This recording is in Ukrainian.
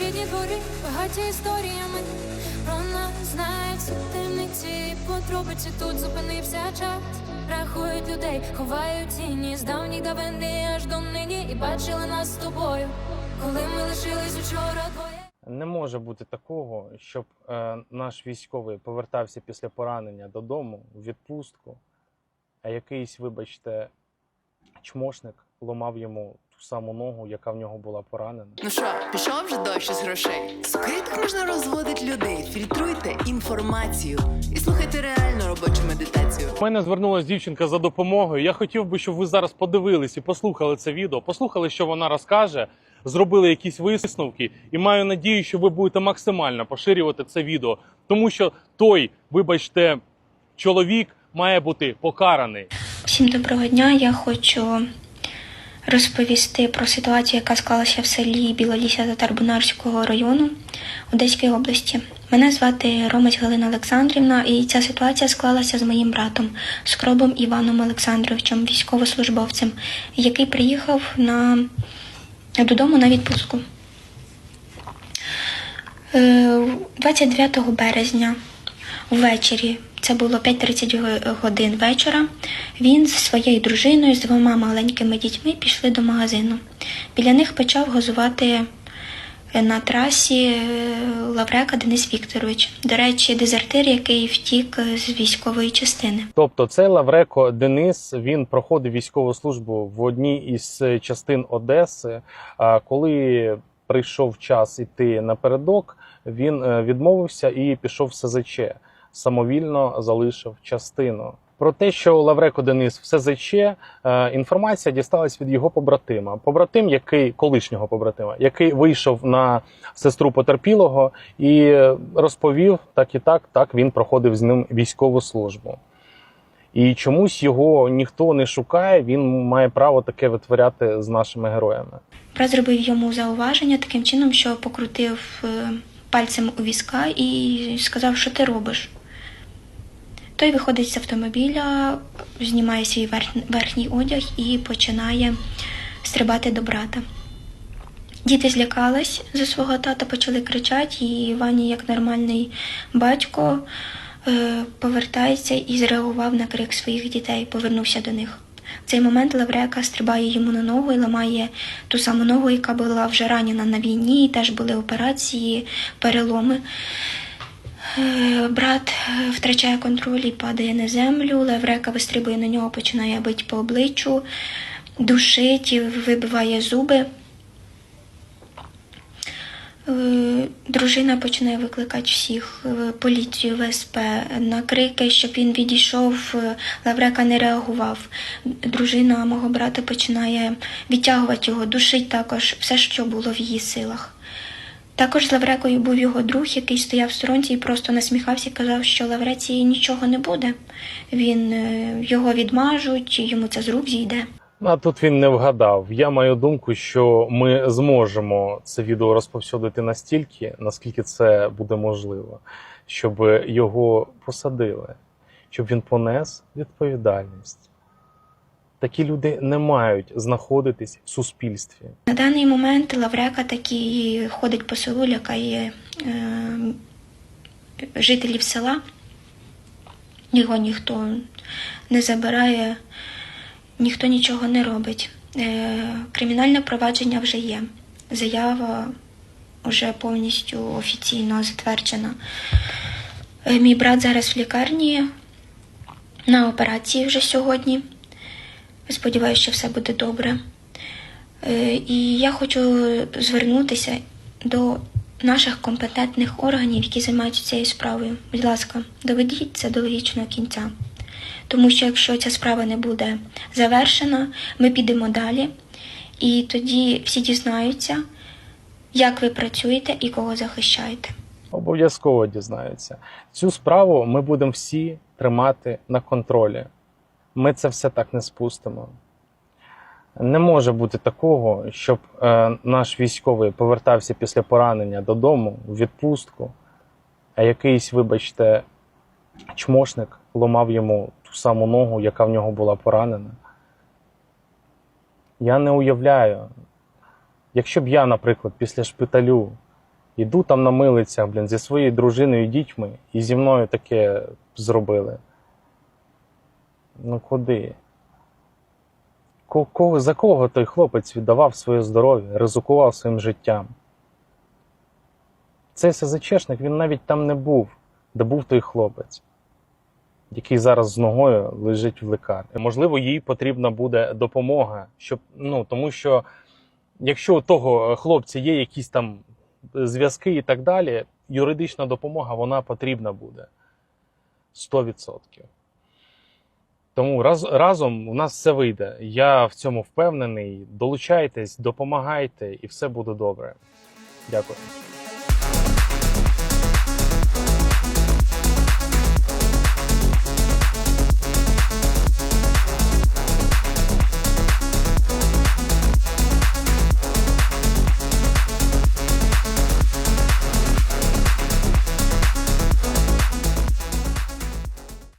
рідні двори, багаті історіями. Про нас знають всі темниці і подробиці тут зупинився час. Рахують людей, ховають тіні з давніх давини аж до нині. І бачили нас з тобою, коли ми лишились учора двоє. Не може бути такого, щоб е, наш військовий повертався після поранення додому в відпустку, а якийсь, вибачте, чмошник ломав йому саму ногу, яка в нього була поранена. Ну що, пішов вже дощ із грошей? Скритно розводить людей. Фільтруйте інформацію і слухайте реальну робочу медитацію. У мене звернулася дівчинка за допомогою. Я хотів би, щоб ви зараз подивились і послухали це відео, послухали, що вона розкаже, зробили якісь висновки, і маю надію, що ви будете максимально поширювати це відео, тому що той, вибачте, чоловік має бути покараний. Всім доброго дня. Я хочу розповісти про ситуацію, яка склалася в селі Білолісся Татарбунарського району Одеської області. Мене звати Ромець Галина Олександрівна, і ця ситуація склалася з моїм братом Скробом Іваном Олександровичем, військовослужбовцем, який приїхав на... додому на відпустку. Е, 29 березня ввечері, це було 5.30 годин вечора, він зі своєю дружиною, з двома маленькими дітьми пішли до магазину. Біля них почав газувати е, на трасі е, Лаврека Денис Вікторович. До речі, дезертир, який втік е, з військової частини. Тобто, цей Лавреко Денис він проходив військову службу в одній із частин Одеси. А коли прийшов час іти напередок, він відмовився і пішов в СЗЧ. Самовільно залишив частину. Про те, що Лавреко Денис в СЗЧ, е, інформація дісталась від його побратима. Побратим, який колишнього побратима, який вийшов на сестру потерпілого і розповів так і так, так він проходив з ним військову службу. І чомусь його ніхто не шукає, він має право таке витворяти з нашими героями. Брат зробив йому зауваження таким чином, що покрутив е, пальцем у візка і сказав, що ти робиш. Той виходить з автомобіля, знімає свій верхній одяг і починає стрибати до брата. Діти злякались за свого тата, почали кричати, і Ваня, як нормальний батько, е, повертається і зреагував на крик своїх дітей, повернувся до них. В цей момент Лаврека стрибає йому на ногу і ламає ту саму ногу, яка була вже ранена на війні, і теж були операції, переломи. Е, Брат е, втрачає контроль і падає на землю. Леврека вистрибує на нього, починає бити по обличчю, душить, вибиває зуби. Е, Дружина починає викликати всіх поліцію, ВСП на крики, щоб він відійшов. Лаврека не реагував. Дружина мого брата починає відтягувати його, душить також все, що було в її силах. Також з Лаврекою був його друг, який стояв в сторонці і просто насміхався казав, що Лавреці нічого не буде. Він е, його відмажуть, йому це з рук зійде. А тут він не вгадав. Я маю думку, що ми зможемо це відео розповсюдити настільки, наскільки це буде можливо, щоб його посадили, щоб він понес відповідальність. Такі люди не мають знаходитись в суспільстві. На даний момент Лаврека таки ходить по селу, лякає е, жителів села. Його ніхто не забирає, ніхто нічого не робить. Е, кримінальне провадження вже є. Заява вже повністю офіційно затверджена. Е, мій брат зараз в лікарні на операції вже сьогодні. Сподіваюся, що все буде добре. Е, І я хочу звернутися до наших компетентних органів, які займаються цією справою. Будь ласка, доведіть це до логічного кінця. Тому що якщо ця справа не буде завершена, ми підемо далі, і тоді всі дізнаються, як ви працюєте і кого захищаєте. Обов'язково дізнаються. Цю справу ми будемо всі тримати на контролі. Ми це все так не спустимо. Не може бути такого, щоб е, наш військовий повертався після поранення додому в відпустку, а якийсь, вибачте, чмошник ломав йому ту саму ногу, яка в нього була поранена. Я не уявляю, якщо б я, наприклад, після шпиталю Іду там на милицях, блін, зі своєю дружиною і дітьми, і зі мною таке зробили. Ну куди? Кого, за кого той хлопець віддавав своє здоров'я, ризикував своїм життям? Цей СЗЧшник, він навіть там не був, де був той хлопець, який зараз з ногою лежить в лікарні. Можливо, їй потрібна буде допомога, щоб, ну, тому що якщо у того хлопця є якісь там зв'язки і так далі, юридична допомога вона потрібна буде 100%. Тому раз, разом у нас все вийде. Я в цьому впевнений. Долучайтесь, допомагайте, і все буде добре. Дякую.